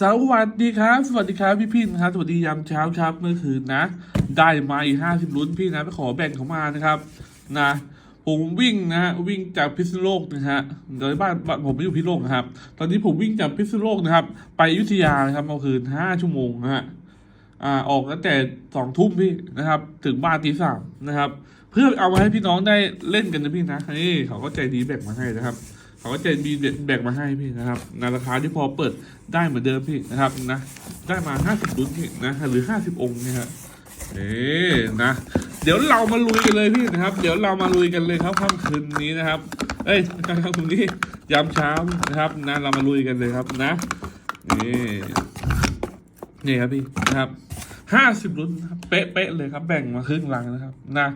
สวัสดีครับ สวัสดีครับพี่พี่นะครับ สวัสดียามเช้าครับเมื่อคืนนะ ได้มาอีกห้าสิบลุ้นพี่นะไปขอแบ่งเขามานะครับนะผมวิ่งนะฮะวิ่งจากพิษณุโลกนะฮะโดยบ้านบ้านผมไม่อยู่พิษณุโลกนะครับ ตอนนี้ผมวิ่งจากพิษณุโลกนะครับ ไปอยุธยานะครับเมื่อคืนห้าชั่วโมงนะฮะอ่าออกตั้งแต่สองทุ่มพี่นะครับ ถึงบ้านตีสามนะครับ เพื่อเอามาให้พี่น้องได้เล่นกันนะพี่นะนี่เขาก็ใจดีแบ่งมาให้นะครับ เขาก็ใจดีแบ่งมาให้พี่นะครับในราคาที่พอเปิดได้เหมือนเดิมพี่นะครับนะได้มาห้าสิบลุ้นพี่นะหรือห้าสิบองค์เนี่ยฮะเอ๊นะ เดี๋ยวเรามาลุยกันเลยพี่นะครับ เดี๋ยวเรามาลุยกันเลยครับค่ำคืนนี้นะครับ เอ้ยค่ำคืนนี้ยามเช้านะครับนะเรามาลุยกันเลยครับนะนี่นี่ครับพี่นะครับ ห้าสิบลุ้นนะครับเป๊ะๆเลยครับ แบ่งมาครึ่งลังนะครับนะ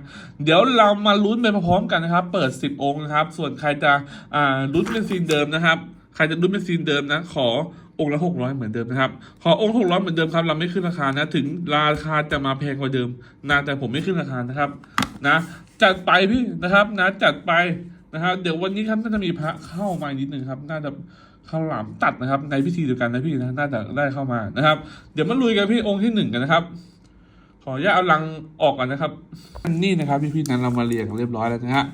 เดี๋ยวเรามาลุ้นไปพร้อมกันนะครับ เปิดสิบองค์นะครับ ส่วนใครจะอ่าลุ้นเป็นซีนเดิมนะครับ ใครจะลุ้นเป็นซีนเดิมนะ ขอองค์ละหกร้อยเหมือนเดิมนะครับ ขอองค์หกร้อยเหมือนเดิมครับ เราไม่ขึ้นราคานะ ถึงราคาจะมาแพงกว่าเดิมนะแต่ผมไม่ขึ้นราคานะครับนะจัดไปพี่นะครับนะจัดไปนะครับเดี๋ยววันนี้ครับน่าจะมีพระเข้ามานิดหนึ่งครับ น่าจะ ข้าวหลามตัดนะครับ ในพิธีเดียวกันนะพี่นะน่าจะได้เข้ามานะครับ เดี๋ยวมาลุยกันพี่องค์ที่หนึ่งกันนะครับ ขออนุญาตเอาลังออกก่อนนะครับนี่นะครับพี่พี่ๆนั้นเรามาเรียงเรียบร้อยแล้วนะฮะ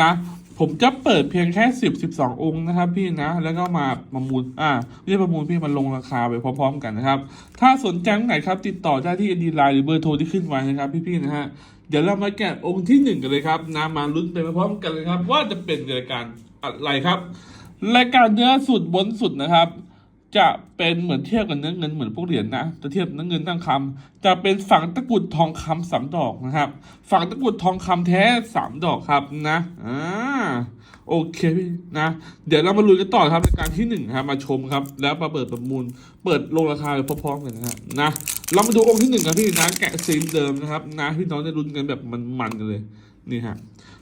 นะผมจะเปิดเพียงแค่สิบสิบสององค์นะครับ พี่นะ แล้วก็มาประมูลอ่าไม่ใช่ประมูลพี่มันลงราคาไปพร้อมๆกันนะครับ ถ้าสนใจไหนครับ ติดต่อได้ที่ดีไลน์หรือเบอร์โทรที่ขึ้นไว้นะครับ พี่ๆนะฮะเดี๋ยวเรามาแกะองค์ที่หนึ่งกันเลยครับนะมาลุ้นไปพร้อมๆกันเลยครับ ว่าจะเป็นรายการอะไรครับ รายการเนื้อสุดบนสุดนะครับ จะเป็นเหมือนเทียบกับเนื้อเงินเหมือนพวกเหรียญนะจะเทียบเนื้อเงินตั้งคำจะเป็นฝังตะกรุดทองคำสามดอกนะครับฝังตะกรุดทองคำแท้สามดอกครับนะอ่าโอเคพี่นะ เดี๋ยวเรามาลุยกันต่อครับในการที่หนึ่งครับมาชมครับ แล้วมาเปิดประมูล เปิดลงราคาไปพร้อมๆกันนะครับนะ เรามาดูองค์ที่หนึ่งกันพี่นะแกะซีนเดิมนะครับนะพี่น้องจะรุ้นกันแบบมันๆกันเลยนี่ฮะ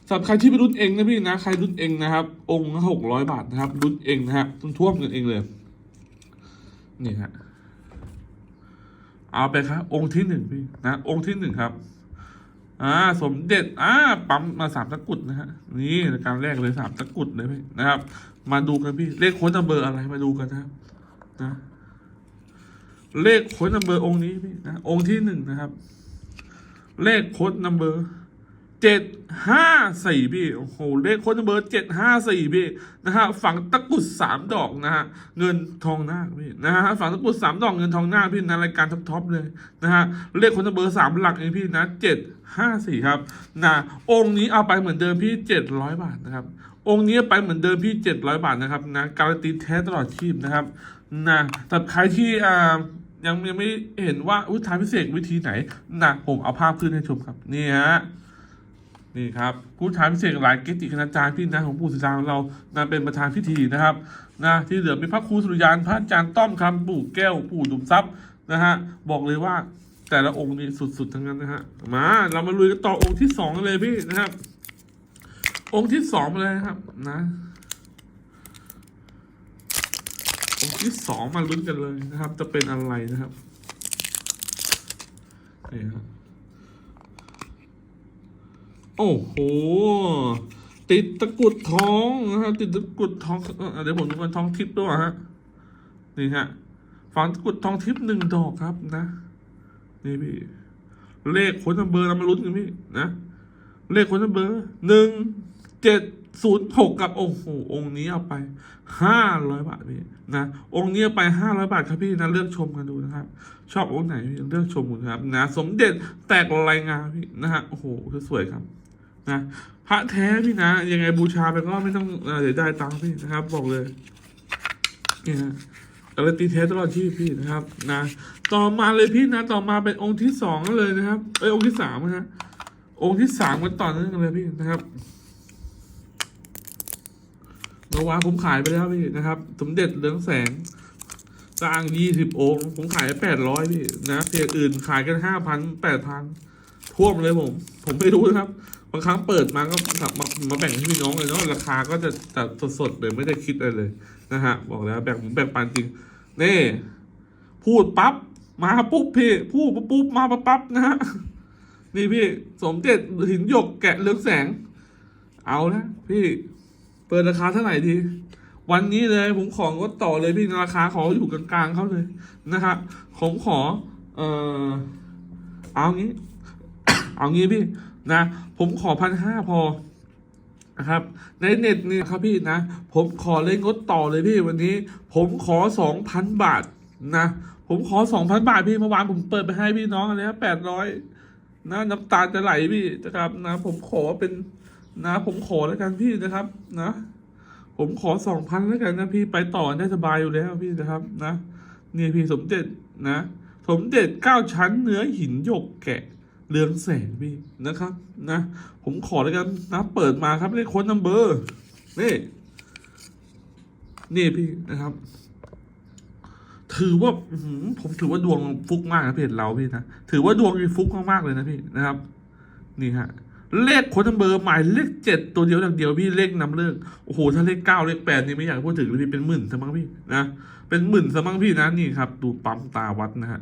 สำหรับใครที่ไปรุ่นเองนะพี่นะใครรุ่นเองนะครับ องค์ละหกร้อยบาทนะครับรุ่นเองนะฮะต้นท่วมเงินเองเลยนี่ฮะเอาไปครับ องค์ที่หนึ่งพี่นะองค์ที่หนึ่งครับ อ่า สมเด็จอ่าปั๊มมาสามตะกุดนะฮะนี่การแรกเลยสามตะกุดเลยพี่นะครับ มาดูกันพี่ เลขโค้ดเบอร์อะไรมาดูกันนะครับนะเลขโค้ดนัมเบอร์องค์นี้พี่นะองค์ที่หนึ่งนะครับ เลขโค้ดนัมเบอร์ เจ็ดห้าสี่พี่ โอ้โห เลขโค้ดนัมเบอร์เจ็ดห้าสี่พี่ นะฮะ ฝังตะกุดสามดอกนะฮะ เงินทองหน้าพี่ นะฮะ ฝังตะกุดสามดอกเงินทองหน้าพี่นะรายการท็อปๆเลยนะฮะ เลขโค้ดนัมเบอร์สามหลักเองพี่นะเจ็ดห้าสี่ครับ นะ องค์นี้เอาไปเหมือนเดิมพี่เจ็ดร้อยบาทนะครับ องค์นี้ไปเหมือนเดิมพี่เจ็ดร้อยบาทนะครับ นะ การันตีแท้ตลอดชีพนะครับ นะแต่ใครที่อ่ายังยังไม่เห็นว่าอุยทานพิเศษวิธีไหนนะผมเอาภาพขึ้นให้ชมครับ นี่ฮะ นี่ครับผู้ทานพิเศษหลายเกจิคณาจารย์พี่นะของปู่ศิลาของเรานะเป็นประธานพิธีนะครับนะที่เหลือมีพระครูสุริยานพระอาจารย์ต้อมคำปู่แก้วปู่ดุมทรัพย์นะฮะบอกเลยว่าแต่ละองค์นี่สุดๆทั้งนั้นนะฮะมาเรามาลุยกันต่อองค์ที่สองเลยพี่นะครับ องค์ที่สองมาเลยนะครับนะองค์ที่สองมาลุ้นกันเลยนะครับ จะเป็นอะไรนะครับนี่ครับ โอ้โห ติดตะกุดทองนะครับติดตะกุดทองเดี๋ยวผมดูกันทองทิพย์ด้วยฮะนี่ฮะฝังตะกุดทองทิพย์หนึ่งดอกครับนะ นี่พี่ เลขคนเบอร์เรามาลุ้นกันพี่นะ เลขคนเบอร์หนึ่งเจ็ดศูนย์หกกับโอ้โหองค์นี้เอาไปห้าร้อยบาทพี่นะองค์นี้เอาไปห้าร้อยบาทครับพี่นะเลือกชมกันดูนะครับ ชอบองค์ไหนพี่เลือกชมกันครับนะ สมเด็จแตกรายงานพี่นะฮะโอ้โหสวยครับ นะพระแท้พี่นะ ยังไงบูชาไปก็ไม่ต้องเออเดี๋ยวได้ตังค์พี่นะครับ บอกเลยเนี่ยฮะการันตีแท้ตลอดชีพพี่นะครับ นะ ต่อมาเลยพี่นะ ต่อมาเป็นองค์ที่สองเลยนะครับ เอ้ยองค์ที่สามนะฮะองค์ที่สามกันต่อเนื่องกันเลยพี่นะครับเมื่อวานผมขายไปแล้วพี่นะครับ สมเด็จเหลืองแสงสร้างยี่สิบองค์ผมขายแปดร้อยพี่นะเพจอื่นขายกันห้าพันแปดพันท่วมเลยผม ผมไม่รู้นะครับ บางครั้งเปิดมาก็มามามาแบ่งให้พี่น้องเลยเนาะราคาก็จะจะสดๆเลยไม่ได้คิดอะไรเลยนะฮะบอกแล้วแบ่งผมแบ่งปันจริงนี่พูดปั๊บมาปุ๊บพี่พูดปุ๊บมาปั๊บนะฮะนี่พี่สมเด็จหินหยกแกะเลืองแสง เอานะพี่เปิดราคาเท่าไหร่ดีวันนี้เลยผมของก็ต่อเลยพี่ราคาขออยู่กลางๆเขาเลยนะครับผมขอ เออเอางี้ เอางี้พี่ นะ ผมขอพันห้าพอนะครับ ในเน็ตนี่ครับพี่นะ ผมขอเลยงดต่อเลยพี่วันนี้ ผมขอสองพันบาทนะ ผมขอสองพันบาทพี่เมื่อวานผมเปิดไปให้พี่น้องแล้วแปดร้อยนะน้ำตาจะไหลพี่นะครับนะ ผมขอเป็นนะ ผมขอแล้วกันพี่นะครับนะ ผมขอสองพันแล้วกันนะพี่ไปต่อได้สบายอยู่แล้วพี่นะครับนะนี่พี่สมเด็จนะ สมเด็จเก้าชั้นเนื้อหินหยกแกะ เรืองแสงพี่นะครับ นะ ผมขอแล้วกันนะเปิดมาครับเลขโค้ดนัมเบอร์นี่นี่พี่นะครับ ถือว่าผมถือว่าดวงฟุกมากนะเพจเราพี่นะถือว่าดวงมีฟุกมากๆเลยนะพี่นะครับ นี่ฮะเลขโค้ดนัมเบอร์หมายเลขเจ็ดตัวเดียวอย่างเดียวพี่เลขนำเลิกโอ้โหถ้าเลขเก้าเลขแปดนี่ไม่อยากพูดถึงเลยพี่เป็นหมื่นซะมั้งพี่นะเป็นหมื่นซะมั้งพี่นะนี่ครับ ดูปั๊มตาวัดนะฮะ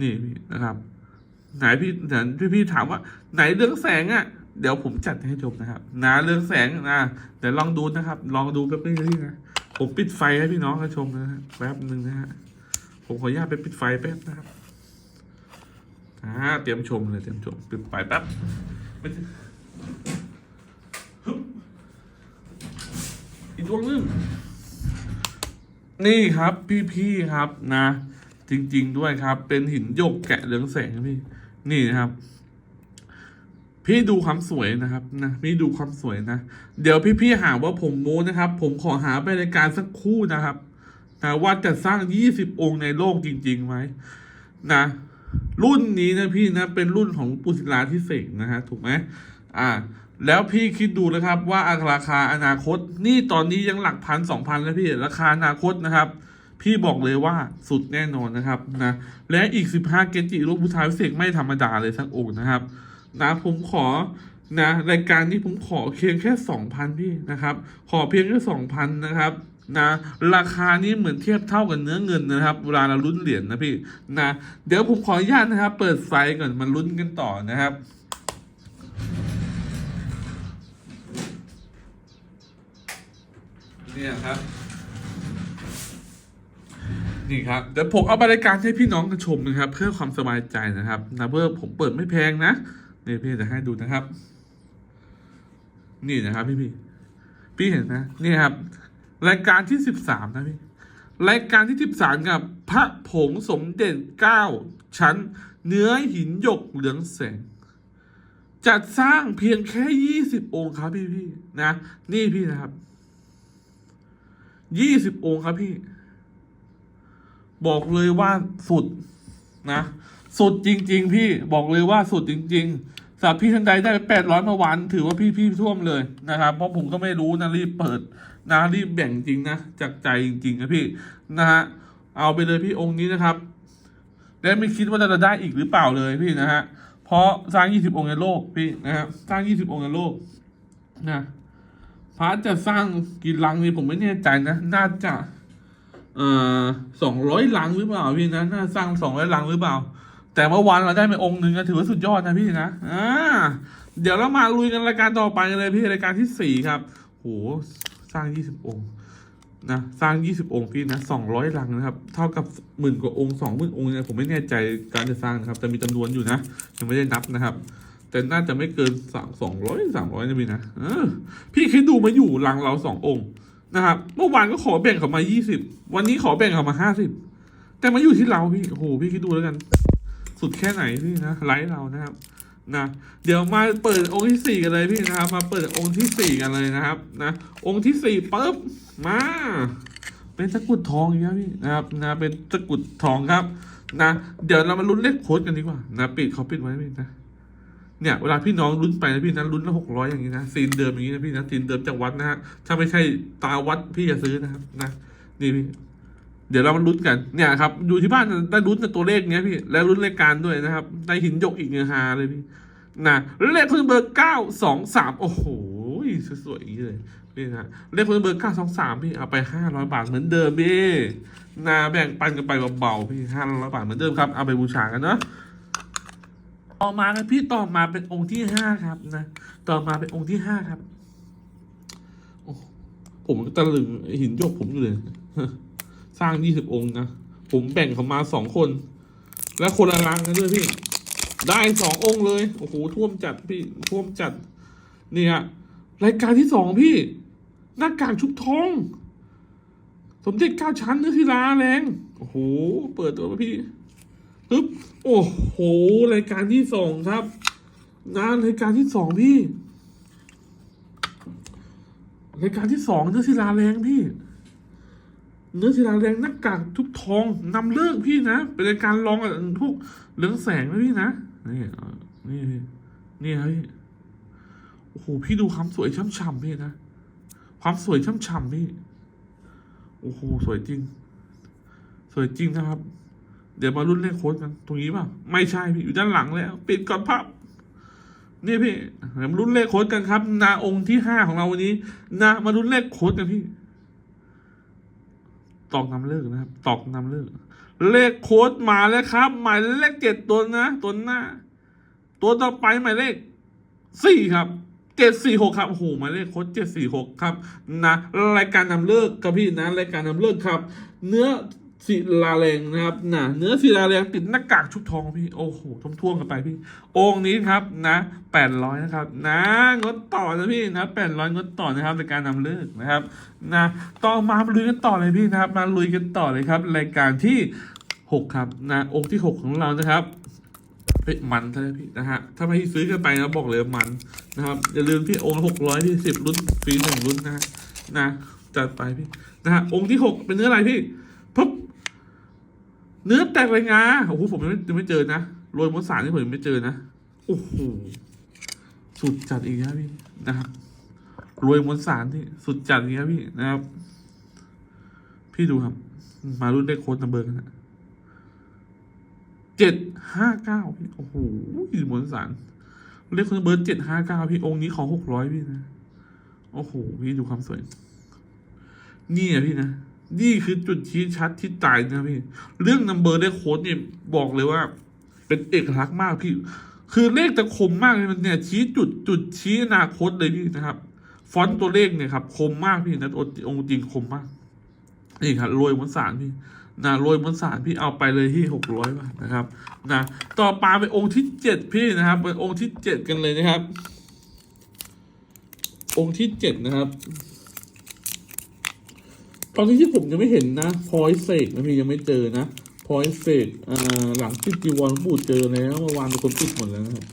นี่พี่นะครับ ไหนพี่ไหนพี่พี่ถามว่า ไหนเรื่องแสงอะ เดี๋ยวผมจัดให้จบนะครับนะเรื่องแสงนะเดี๋ยวลองดูนะครับ ลองดูแป๊บนึงนะผมปิดไฟให้พี่น้องเขาชมนะฮะแป๊บนึงนะฮะผมขออนุญาตไปปิดไฟแป๊บนะครับอ่าเตรียมชมเลยเตรียมชมปิดไฟแป๊บอีกดวงนึงนี่ครับพี่ๆครับนะ จริง ๆ ด้วยครับ เป็นหินหยกแกะเรืองแสงพี่ นี่นะครับ พี่ดูความสวยนะครับนะพี่ดูความสวยนะ เดี๋ยวพี่ๆหาว่าผมโม้นะครับ ผมขอหาไปรายการสักคู่นะครับนะว่าจะสร้าง20องค์ในโลกจริงๆไหมนะ รุ่นนี้นะพี่นะ เป็นรุ่นของปุศิลาที่เสกนะฮะถูกไหมอ่า แล้วพี่คิดดูนะครับ ว่าราคาอนาคต นี่ตอนนี้ยังหลักพันสองพันแล้วพี่ ราคาอนาคตนะครับ พี่บอกเลยว่าสุดแน่นอนนะครับนะและอีก 15 เกจิรูปพุทธาพิเศษไม่ธรรมดาเลยสักองค์นะครับ นะผมขอนะรายการนี้ผมขอเพียงแค่ 2,000 พี่นะครับ ขอเพียงแค่ 2,000 นะครับนะราคานี้เหมือนเทียบเท่ากับเนื้อเงินนะครับเวลาเราลุ้นเหรียญนะพี่นะเดี๋ยวผมขออนุญาตนะครับ เปิดไฟก่อนมาลุ้นกันต่อนะครับเนี่ยครับ นี่ครับเดี๋ยวผมเอาบรายการให้พี่น้องกันชมนะครับ เพื่อความสบายใจนะครับนะเพื่อผมเปิดไม่แพงนะนี่พี่จะให้ดูนะครับ นี่นะครับ พี่พี่พี่เห็นนะนี่ครับ รายการที่สิบสามนะพี่รายการที่สิบสามกับ พระผงสมเด็จเก้าชั้น เนื้อหินหยกเหลืองแสงจัดสร้างเพียงแค่ยี่สิบองค์ครับพี่พี่นะ นี่พี่นะครับยี่สิบองค์ครับพี่ บอกเลยว่าสุดนะ สุดจริง ๆ พี่บอกเลยว่าสุดจริง ๆสำหรับพี่ท่านใดได้แปดร้อยเมื่อวานถือว่าพี่พี่ท่วมเลยนะครับ เพราะผมก็ไม่รู้นะรีบเปิดนะรีบแบ่งจริงนะจากใจจริงๆนะพี่นะฮะเอาไปเลยพี่องค์นี้นะครับและไม่คิดว่าจะได้อีกหรือเปล่าเลยพี่นะฮะเพราะสร้างยี่สิบองค์ในโลกพี่นะครับสร้างยี่สิบองค์ในโลกนะพระจะสร้างกี่ลังนี่ผมไม่แน่ใจนะ น่าจะ สองร้อยลังหรือเปล่าพี่นะน่าสร้างสองร้อยลังหรือเปล่า แต่เมื่อวานเราได้ไปองค์หนึ่งก็ถือว่าสุดยอดนะพี่นะอ่าเดี๋ยวเรามาลุยกันรายการต่อไปกันเลยพี่รายการที่สี่ครับโหสร้างยี่สิบองค์นะสร้างยี่สิบองค์พี่นะสองร้อยลังนะครับ เท่ากับหมื่นกว่าองค์สองหมื่นองค์เนี่ยผมไม่แน่ใจการจะสร้างนะครับ แต่มีจำนวนอยู่นะยังไม่ได้นับนะครับแต่น่าจะไม่เกินสามสองร้อยสามร้อยนะพี่นะพี่คิดดูมาอยู่ลังเราสององค์ นะครับเมื่อวานก็ขอแบ่งเขามา20วันนี้ขอแบ่งเขามา50แต่มาอยู่ที่เราพี่โอ้โหพี่คิดดูแล้วกัน สุดแค่ไหนพี่นะไลฟ์เรานะครับนะเดี๋ยวมาเปิดองค์ที่สี่กันเลยพี่นะครับ มาเปิดองค์ที่สี่กันเลยนะครับนะองค์ที่สี่ปุ๊บมา เป็นตะกุดทองอีกแล้วพี่นะครับนะเป็นตะกุดทองครับนะเดี๋ยวเรามาลุ้นเลขโค้ดกันดีกว่านะปิดเขาปิดไว้พี่นะ เนี่ยเวลาพี่น้องลุ้นไปนะพี่นะลุ้นละหกร้อยอย่างนี้นะซีนเดิมอย่างนี้นะพี่นะซีนเดิมจากวัดนะฮะถ้าไม่ใช่ตาวัดพี่อย่าซื้อนะครับนะนี่พี่เดี๋ยวเรามาลุ้นกันเนี่ยครับอยู่ที่บ้านได้ลุ้นในตัวเลขเนี้ยพี่และลุ้นรายการด้วยนะครับได้หินยกอีกเนื้อฮาเลยพี่นะเลขคุณเบอร์เก้าสองสามโอ้โหสวยๆอย่างนี้เลยนี่นะเลขคุณเบอร์เก้าสองสามพี่เอาไปห้าร้อยบาทเหมือนเดิมพี่นาแบ่งปันกันไปเบาๆพี่ห้าร้อยบาทเหมือนเดิมครับเอาไปบูชากันเนาะ ต่อมาครับพี่ต่อมาเป็นองค์ที่ห้าครับนะ ต่อมาเป็นองค์ที่ห้าครับผมตะลึงหินหยกผมอยู่เลย สร้างยี่สิบองค์นะ ผมแบ่งเขามาสองคน และคนละรังกันด้วยพี่ ได้สององค์เลย โอ้โหท่วมจัดพี่ท่วมจัด นี่ฮะรายการที่สองพี่ หน้ากากชุบทอง สมเด็จเก้าชั้นเนื้อศิลาแรง โอ้โห เปิดตัวมาพี่ ปึ๊บโอ้โหรายการที่สองครับงานรายการที่สองพี่รายการที่สองเนื้อศิลาแรงพี่ เนื้อศิลาแรงหน้ากากทุบทองนำเลิกพี่นะ เป็นรายการลองกับพวกเหลืองแสงนะพี่นะนี่นี่พี่นี่ครับพี่โอ้โหพี่ดูความสวยช่ำๆพี่นะความสวยช่ำๆพี่โอ้โหสวยจริง สวยจริงนะครับ เดี๋ยวมารุ่นเลขโค้ดกัน ตรงนี้ป่ะ ไม่ใช่พี่อยู่ด้านหลังแล้ว ปิดก่อนพับนี่พี่เดี๋ยวมารุ่นเลขโค้ดกันครับ นาองค์ที่ห้าของเราวันนี้ นามารุ่นเลขโค้ดกันพี่ ตอกนำเลิกนะครับ ตอกนำเลิก เลขโค้ดมาแล้วครับ หมายเลขเจ็ดตัวนะตัวหน้า ตัวต่อไปหมายเลขสี่ครับเจ็ดสี่หกครับโอ้โหหมายเลขโค้ดเจ็ดสี่หกครับ นะ รายการนำเลิกครับพี่นะ รายการนำเลิกครับ เนื้อ ศิลาแรงนะครับนะเนื้อศิลาแรงติดหน้ากากชุบทองพี่โอ้โหท่วมๆกันไปพี่องค์นี้ครับนะแปดร้อยนะครับนะงดต่อนะพี่นะแปดร้อยงดต่อนะครับในการนำเลิกนะครับนะต่อมามาลุยกันต่อเลยพี่นะครับ มาลุยกันต่อเลยครับ รายการที่หกครับนะองค์ที่หกของเรานะครับเฮ้ยมันใช่ไหมพี่นะฮะถ้าไม่ซื้อกันไปนะบอกเลยมันนะครับอย่าลืมพี่องค์หกร้อยพี่สิบรุ่นฟรีหนึ่งรุ่นนะนะจัดไปพี่นะฮะองค์ที่หกเป็นเนื้ออะไรพี่ เนื้อแตกไรงาโอ้โหผมยังไม่ยังไม่เจอนะโรยมดสารนี่ผมยังไม่เจอนะโอ้โหสุดจัดอีกครับพี่นะครับรวยมวลสารที่สุดจัดนี้ครับพี่นะครับ พี่ดูครับ มารุ่นได้โค้ดนัมเบอร์กันนะเจ็ดห้าเก้าพี่โอ้โหมวลสารเลขโค้ดนัมเบอร์เจ็ดห้าเก้าพี่องค์นี้ขอหกร้อยพี่นะ โอ้โห พี่ดูความสวย นี่อะพี่นะ นี่คือจุดชี้ชัดที่ตายนะพี่ เรื่องนัมเบอร์ได้โค้ดเนี่ยบอกเลยว่า เป็นเอกลักษณ์มากพี่ คือเลขแต่คมมากเลยมันเนี่ยชี้จุดจุดชี้อนาคตเลยพี่นะครับ ฟอนต์ตัวเลขเนี่ยครับคมมากพี่นะองค์จริงคมมาก นี่ครับรวยมวลสารพี่นะรวยมวลสารพี่เอาไปเลยที่หกร้อยบาทนะครับนะต่อมาเป็นองค์ที่เจ็ดพี่นะครับเป็นองค์ที่เจ็ดกันเลยนะครับ องค์ที่เจ็ดนะครับ ตอนนี้ที่ผมยังไม่เห็นนะพอยเสกนะพี่ยังไม่เจอนะพอยเสกหลังที่จีวอนบูดเจอแล้วเมื่อวานเป็นคนปิดหมดแล้วนะครับ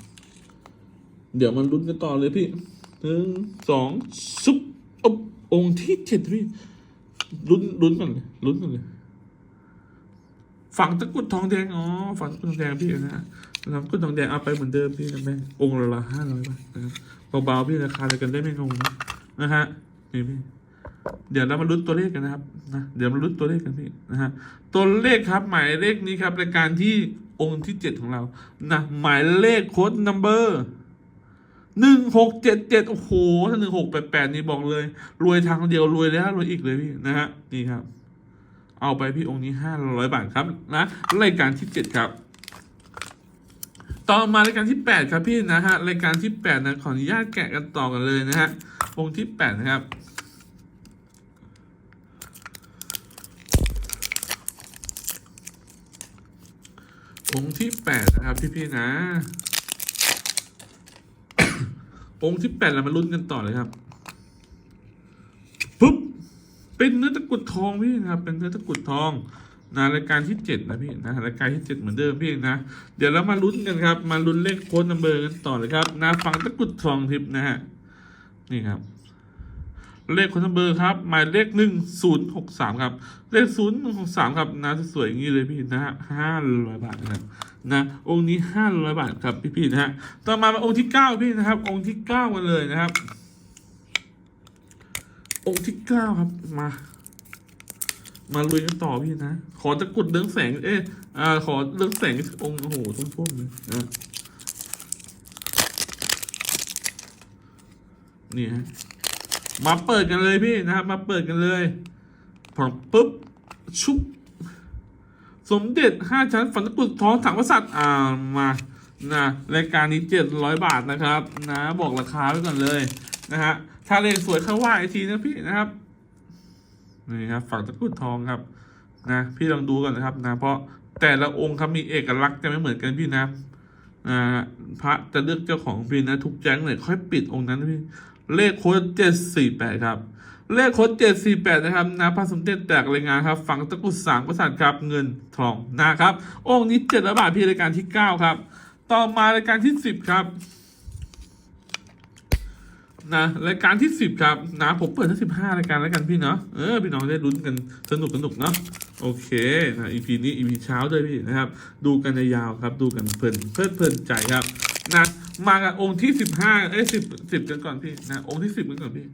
เดี๋ยวมันลุ้นกันต่อเลยพี่หนึ่งสองซุปอบองค์ที่เจ็ดพี่ลุ้นลุ้นกันเลยลุ้นกันเลยฝั่งตะกุดทองแดงอ๋อฝั่งตะกุดทองแดงพี่นะฮะตะกุดทองแดงเอาไปเหมือนเดิมพี่นะแม่องค์ละห้าร้อยบาทนะครับเบาๆพี่ราคาเลยกันได้ไม่งงนะฮะนี่พี่ เดี๋ยวเรามาลุ้นตัวเลขกันนะครับนะเดี๋ยวมาลุ้นตัวเลขกันพี่นะฮะตัวเลขครับหมายเลขนี้ครับรายการที่องค์ที่เจ็ดของเรานะหมายเลขโค้ดนัมเบอร์หนึ่งหกเจ็ดเจ็ดโอ้โหถ้าหนึ่งหกแปดแปดนี่บอกเลย รวยทางเดียวรวยแล้วรวยอีกเลยพี่นะฮะนี่ครับ เอาไปพี่องค์นี้ห้าร้อยบาทครับนะรายการที่เจ็ดครับต่อมารายการที่แปดครับพี่นะฮะรายการที่แปดนะขออนุญาตแกะกันต่อกันเลยนะฮะองค์ที่แปดนะครับ องค์ที่แปดนะครับพี่ๆนะ องค์ที่แปดเรามาลุ้นกันต่อเลยครับปุ๊บเป็นเนื้อตะกุดทองพี่นะครับ เป็นเนื้อตะกุดทองนะรายการที่เจ็ดนะพี่นะรายการที่เจ็ดเหมือนเดิมพี่นะเดี๋ยวเรามาลุ้นกันครับ มาลุ้นเลขโค้ดนัมเบอร์กันต่อเลยครับนะฟังตะกุดทองทิพย์นะฮะนี่ครับ เลขคนนัมเบอร์ครับ หมายเลขหนึ่งศูนย์หกสามครับ เลขศูนย์หกสามครับนะสวยๆอย่างนี้เลยพี่นะฮะห้าร้อยบาทนะครับนะองค์นี้ห้าร้อยบาทครับพี่ๆนะฮะต่อมาเป็นองค์ที่เก้าพี่นะครับ องค์ที่เก้ากันเลยนะครับ องค์ที่เก้าครับมามาลุยกันต่อพี่นะ ขอตะกุดเรื่องแสง เอ๊ะอ่า ขอเรื่องแสงองค์โอ้โหท่วมๆเลยนะนี่ฮะ มาเปิดกันเลยพี่นะครับ มาเปิดกันเลยพอปุ๊บชุบสมเด็จห้าชั้นฝันตะกุดทองถังวัสัตว์อ่ามานะรายการนี้เจ็ดร้อยบาทนะครับ นะบอกราคาไว้ก่อนเลยนะฮะถ้าเลขสวยเข้าว่าอีกทีนะพี่นะครับนี่ครับฝังตะกุดทองครับ นะ พี่ลองดูก่อนนะครับ นะ เพราะแต่ละองค์ครับมีเอกลักษณ์จะไม่เหมือนกันพี่นะนะพระจะเลือกเจ้าของพี่นะทุกแจ้งเลยค่อยปิดองค์นั้นพี่ เลขโค้ดเจ็ดสี่แปดครับ เลขโค้ดเจ็ดสี่แปดนะครับนะพระสมเด็จแตกรายงานครับ ฝั่งตะกุดสามประสาทครับเงินทองนะครับ องค์นี้เจ็ดร้อยบาทพี่รายการที่เก้าครับ ต่อมารายการที่สิบครับนะรายการที่สิบครับนะผมเปิดทั้งสิบห้ารายการแล้วกันพี่เนาะเออพี่น้องได้ลุ้นกันสนุกสนุกเนาะโอเคนะอีพีนี้อีพีเช้าด้วยพี่นะครับ ดูกันยาวครับ ดูกันเพลินเพลิดเพลินใจครับ นะมากันองค์ที่สิบห้าเอ้ยสิบสิบกันก่อนพี่นะองค์ที่สิบกันก่อนพี่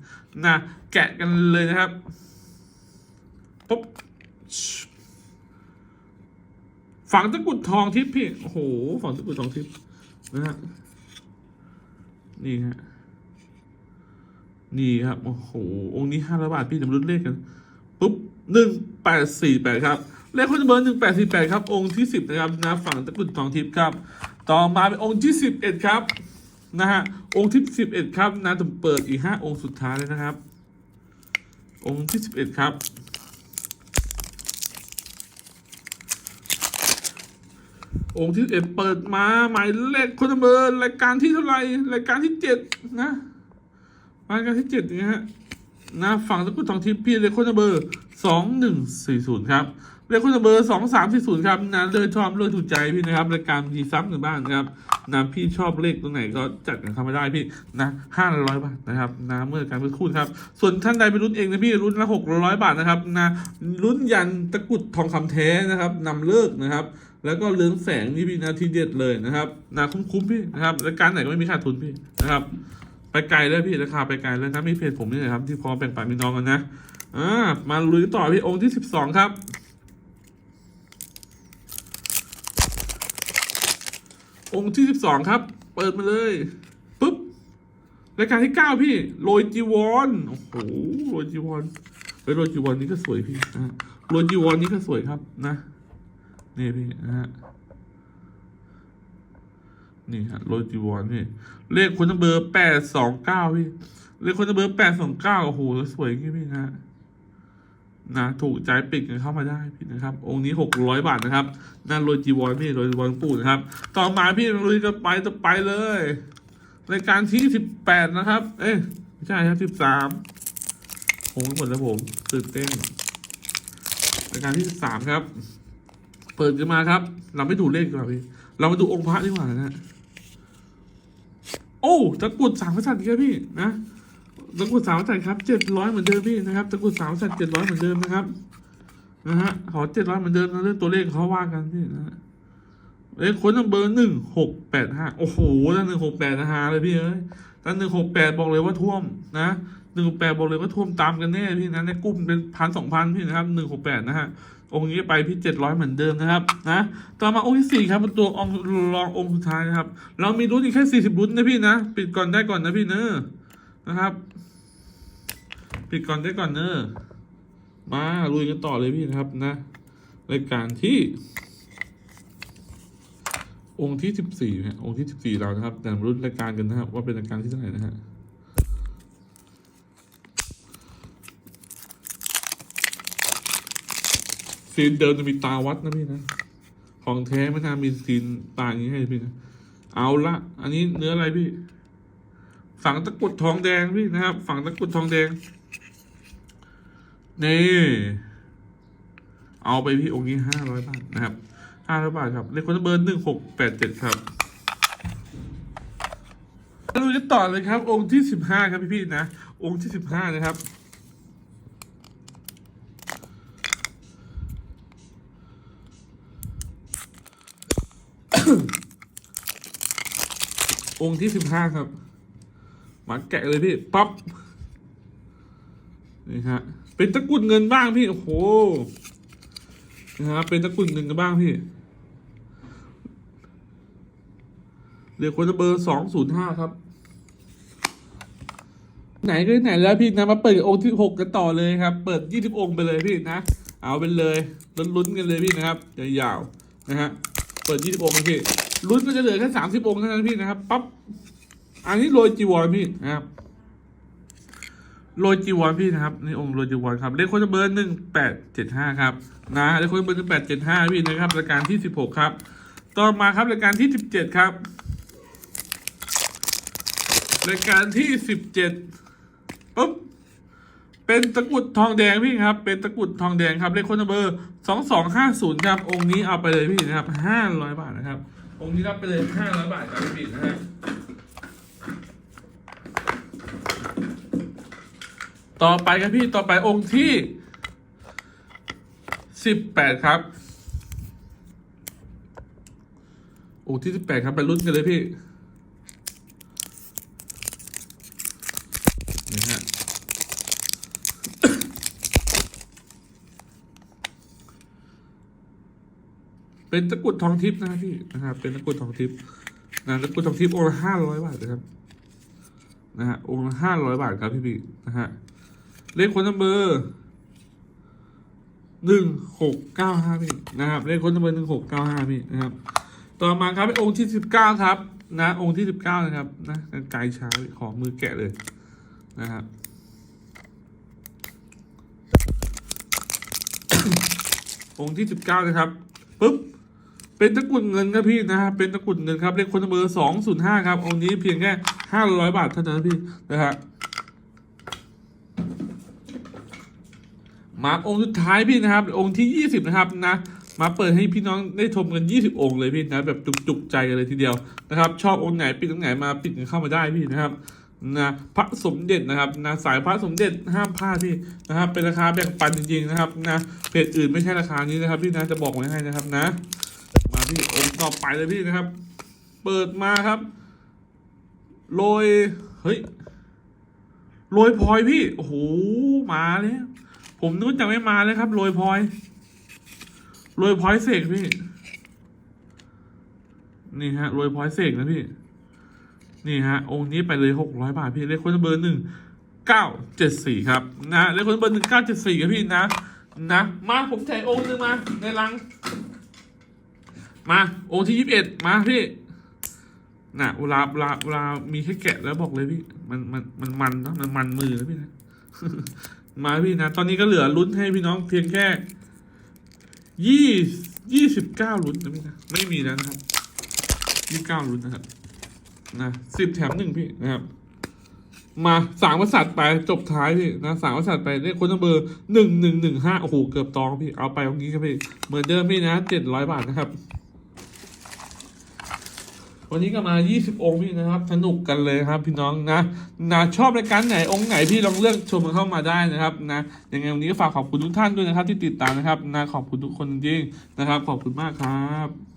นะแกะกันเลยนะครับปุ๊บฝังตะกุดทองทิพย์พี่โอ้โหฝังตะกุดทองทิพย์นะฮะนี่ฮะนี่ครับโอ้โหองค์นี้ห้าร้อยบาทพี่จะมาลุ้นเลขกันปุ๊บหนึ่งแปดสี่แปดครับเลขคนเบอร์หนึ่งแปดสี่แปดครับองค์ที่สิบนะครับนะฝั่งตะกุดทองทิพย์ครับ ต่อมาเป็นองค์ที่สิบเอ็ดครับนะฮะองค์ที่สิบเอ็ดครับนะจะเปิดอีกห้าองค์สุดท้ายเลยนะครับ องค์ที่สิบเอ็ดครับ องค์ที่เอ็ดเปิดมาหมายเลขคนเบอร์รายการที่เท่าไหร่รายการที่เจ็ดนะรายการที่เจ็ดนะฮะ นะฝั่งตะกุดทองทิพย์พี่เลขคนเบอร์สองหนึ่งสี่ศูนย์ครับเลขคนเบอร์สองสามสี่ศูนย์ครับนะเลยชอบเลยถูกใจพี่นะครับรายการดีซ้ำกันบ้างนะครับนะพี่ชอบเลขตรงไหนก็จัดกันเข้ามาได้พี่นะห้าร้อยบาทนะครับนะเมื่อการเป็นคู่ครับ ส่วนท่านใดไปรุ่นเองนะพี่รุ่นละหกร้อยบาทนะครับนะรุ่นยันตะกุดทองคำแท้นะครับนำเลิกนะครับแล้วก็เรืองแสงนี่พี่นาทีเด็ดเลยนะครับนะคุ้มๆพี่นะครับรายการไหนก็ไม่มีขาดทุนพี่นะครับ ไปไกลแล้วพี่ราคาไปไกลแล้วนะมีเพจผมนี่นะครับที่พร้อมแบ่งปันพี่น้องกันนะอ่ามาลุยต่อพี่องค์ที่สิบสองครับองค์ที่สิบสองครับ เปิดมาเลยปุ๊บรายการที่เก้าพี่โรยจีวรโอ้โหโรยจีวรไปโรยจีวรนี่ก็สวยพี่นะโรยจีวรนี่ก็สวยครับนะนี่พี่นะฮะ นี่ฮะโรจิวอนนี่เลขคนเบอร์แปดสองเก้าพี่เลขคนเบอร์แปดสองเก้าโอ้โหสวยงี้พี่นะนะถูกใจปิดกันเข้ามาได้พี่นะครับ องค์นี้หกร้อยบาทนะครับนั่นโรจิวอนพี่โรจิวอนปู่นะครับ ต่อมาพี่ลุยกันไปต่อไปเลยรายการที่สิบแปดนะครับ เอ้ยไม่ใช่ครับสิบสามผมหมดแล้วผมตื่นเต้นรายการที่สิบสามครับ เปิดกันมาครับ เราไม่ดูเลขดีกว่าพี่ เรามาดูองค์พระดีกว่านะ โอ้ตะกรุดสามกษัตริย์ครับพี่นะตะกรุดสามกษัตริย์ครับเจ็ดร้อยเหมือนเดิมพี่นะครับตะกรุดสามกษัตริย์เจ็ดร้อยเหมือนเดิมนะครับนะฮะขอเจ็ดร้อยเหมือนเดิมนะเรื่องตัวเลขเขาว่ากันพี่นะฮะเลขคนเบอร์หนึ่งหกแปดห้าโอ้โหตั้งหนึ่งหกแปดนะฮะเลยพี่เอ้ยตั้งหนึ่งหกแปดบอกเลยว่าท่วมนะหนึ่งหกแปดบอกเลยว่าท่วมตามกันแน่พี่นะในกลุ่มเป็นพันสองพันพี่นะครับหนึ่งหกแปดนะฮะ องค์นี้ไปพี่เจ็ดร้อยเหมือนเดิมนะครับนะต่อมาองค์ที่สี่ครับเป็นตัวองค์รององค์สุดท้ายนะครับ เรามีรุ่นอีกแค่สี่สิบรุ่นนะพี่นะ ปิดก่อนได้ก่อนนะพี่เนอะนะครับ ปิดก่อนได้ก่อนเนอะมาลุยกันต่อเลยพี่นะครับนะรายการที่ องค์ที่สิบสี่ฮะองค์ที่สิบสี่เรานะครับ แต่มรุ่นรายการกันนะครับ ว่าเป็นรายการที่เท่าไหร่นะฮะ ซีนเดิมจะมีตาวัดนะพี่นะ ของแท้ไม่น่ามีซีนตาอย่างนี้ให้พี่นะ เอาละ อันนี้เนื้ออะไรพี่ ฝังตะกุดทองแดงพี่นะครับ ฝังตะกุดทองแดง นี่ เอาไปพี่องค์นี้ห้าร้อยบาทนะครับห้าร้อยบาทครับเลขคนเบอร์หนึ่งหกแปดเจ็ดครับเราจะต่อเลยครับ องค์ที่สิบห้าครับพี่พี่ๆนะ องค์ที่สิบห้านะครับ องค์ที่สิบห้าครับมาแกะเลยพี่ปั๊บนี่ฮะเป็นตะกุดเงินบ้างพี่โอ้โหนะฮะเป็นตะกุดเงินกันบ้างพี่เรียกคนจะเบอร์สองศูนย์ห้าครับ ไหนก็ไหนแล้วพี่นะมาเปิดองค์ที่หกกันต่อเลยครับ เปิดยี่สิบองค์ไปเลยพี่นะ เอาไปเลยลุ้นๆกันเลยพี่นะครับยาวๆนะฮะเปิดยี่สิบองค์พี่ ลุ้นก็จะเหลือแค่สามสิบองค์เท่านั้นพี่นะครับปั๊บอันนี้โรยจีวรพี่นะครับโรยจีวรพี่นะครับนี่องค์โรยจีวรครับเลขโค้ดเบอร์หนึ่งแปดเจ็ดห้าครับนะเลขโค้ดเบอร์หนึ่งแปดเจ็ดห้าพี่นะครับรายการที่สิบหกครับ ต่อมาครับรายการที่สิบเจ็ดครับรายการที่สิบเจ็ดปุ๊บเป็นตะกุดทองแดงพี่ครับ เป็นตะกุดทองแดงครับเลขโค้ดเบอร์สองสองห้าศูนย์ครับองค์นี้เอาไปเลยพี่นะครับห้าร้อยบาทนะครับ องค์นี้รับไปเลยห้าร้อยบาทครับพี่นะฮะต่อไปครับพี่ต่อไปองค์ที่สิบแปดครับ องค์ที่สิบแปดครับไปรุ่นกันเลยพี่นี่ฮะ เป็นตะกรุดทองทิพย์นะพี่นะครับเป็นตะกรุดทองทิพย์นะตะกรุดทองทิพย์องค์ละห้าร้อยบาทนะครับนะฮะองค์ละห้าร้อยบาทครับพี่พี่นะฮะเลขคนนัมเบอร์หนึ่งหกเก้าห้าพี่นะครับเลขคนนัมเบอร์หนึ่งหกเก้าห้าพี่นะครับ ต่อมาครับเป็นองค์ที่สิบเก้าครับ นะ องค์ที่สิบเก้านะครับนะไกลช้าขอมือแกะเลยนะครับองค์ที่สิบเก้านะครับปุ๊บ เป็นตะกุดเงินครับพี่นะครับเป็นตะกุดเงินครับเลขคนนัมเบอร์สองศูนย์ห้าครับองนี้เพียงแค่ห้าร้อยบาทเท่านั้นพี่นะฮะมาองค์สุดท้ายพี่นะครับ องค์ที่ยี่สิบนะครับนะมาเปิดให้พี่น้องได้ชมกันยี่สิบองค์เลยพี่นะแบบจุกๆใจกันเลยทีเดียวนะครับ ชอบองค์ไหนปิดตรงไหนมาปิดกันเข้ามาได้พี่นะครับนะพระสมเด็จนะครับนะสายพระสมเด็จห้ามพลาดพี่นะครับเป็นราคาแบ่งปันจริงๆนะครับนะเพจอื่นไม่ใช่ราคานี้นะครับพี่นะจะบอกไว้ให้นะครับนะ ที่องค์ต่อไปเลยพี่นะครับ เปิดมาครับโรยเฮ้ยโรยพลอยพี่โอ้โหมาแล้วผมนึกจะไม่มาเลยครับโรยพลอยโรยพลอยเสกพี่ นี่ฮะโรยพลอยเสกนะพี่ นี่ฮะ องค์นี้ไปเลยหกร้อยบาทพี่เลขคนเบอร์หนึ่งเก้าเจ็ดสี่ครับ นะเลขคนเบอร์หนึ่งเก้าเจ็ดสี่ครับพี่นะนะมาผมแถองค์หนึ่งมาในรัง มาองค์ที่ยี่สิบเอ็ดมาพี่น่ะเวลาเวลาเวลามีแค่แกะแล้วบอกเลยพี่ มันมันมันมันนะมันมันมือนะพี่นะมาพี่นะ ตอนนี้ก็เหลือลุ้นให้พี่น้องเพียงแค่ยี่ยี่สิบเก้าลุ้นนะพี่นะไม่มีแล้วนะครับยี่เก้าลุ้นนะครับนะสิบแถมหนึ่งพี่นะครับ มาสามกษัตริย์ไปจบท้ายพี่นะสามกษัตริย์ไปเลขคนเบอร์หนึ่งหนึ่งหนึ่งห้าโอ้โหเกือบตองพี่เอาไปตรงนี้ครับพี่เหมือนเดิมพี่นะเจ็ดร้อยบาทนะครับ วันนี้ก็มา 20 องค์พี่นะครับ สนุกกันเลยครับพี่น้องนะนะชอบรายการไหนองค์ไหนพี่ลองเลือกชมกันเข้ามาได้นะครับนะยังไงวันนี้ก็ฝากขอบคุณทุกท่านด้วยนะครับ ที่ติดตามนะครับนะขอบคุณทุกคนจริงนะครับ ขอบคุณมากครับ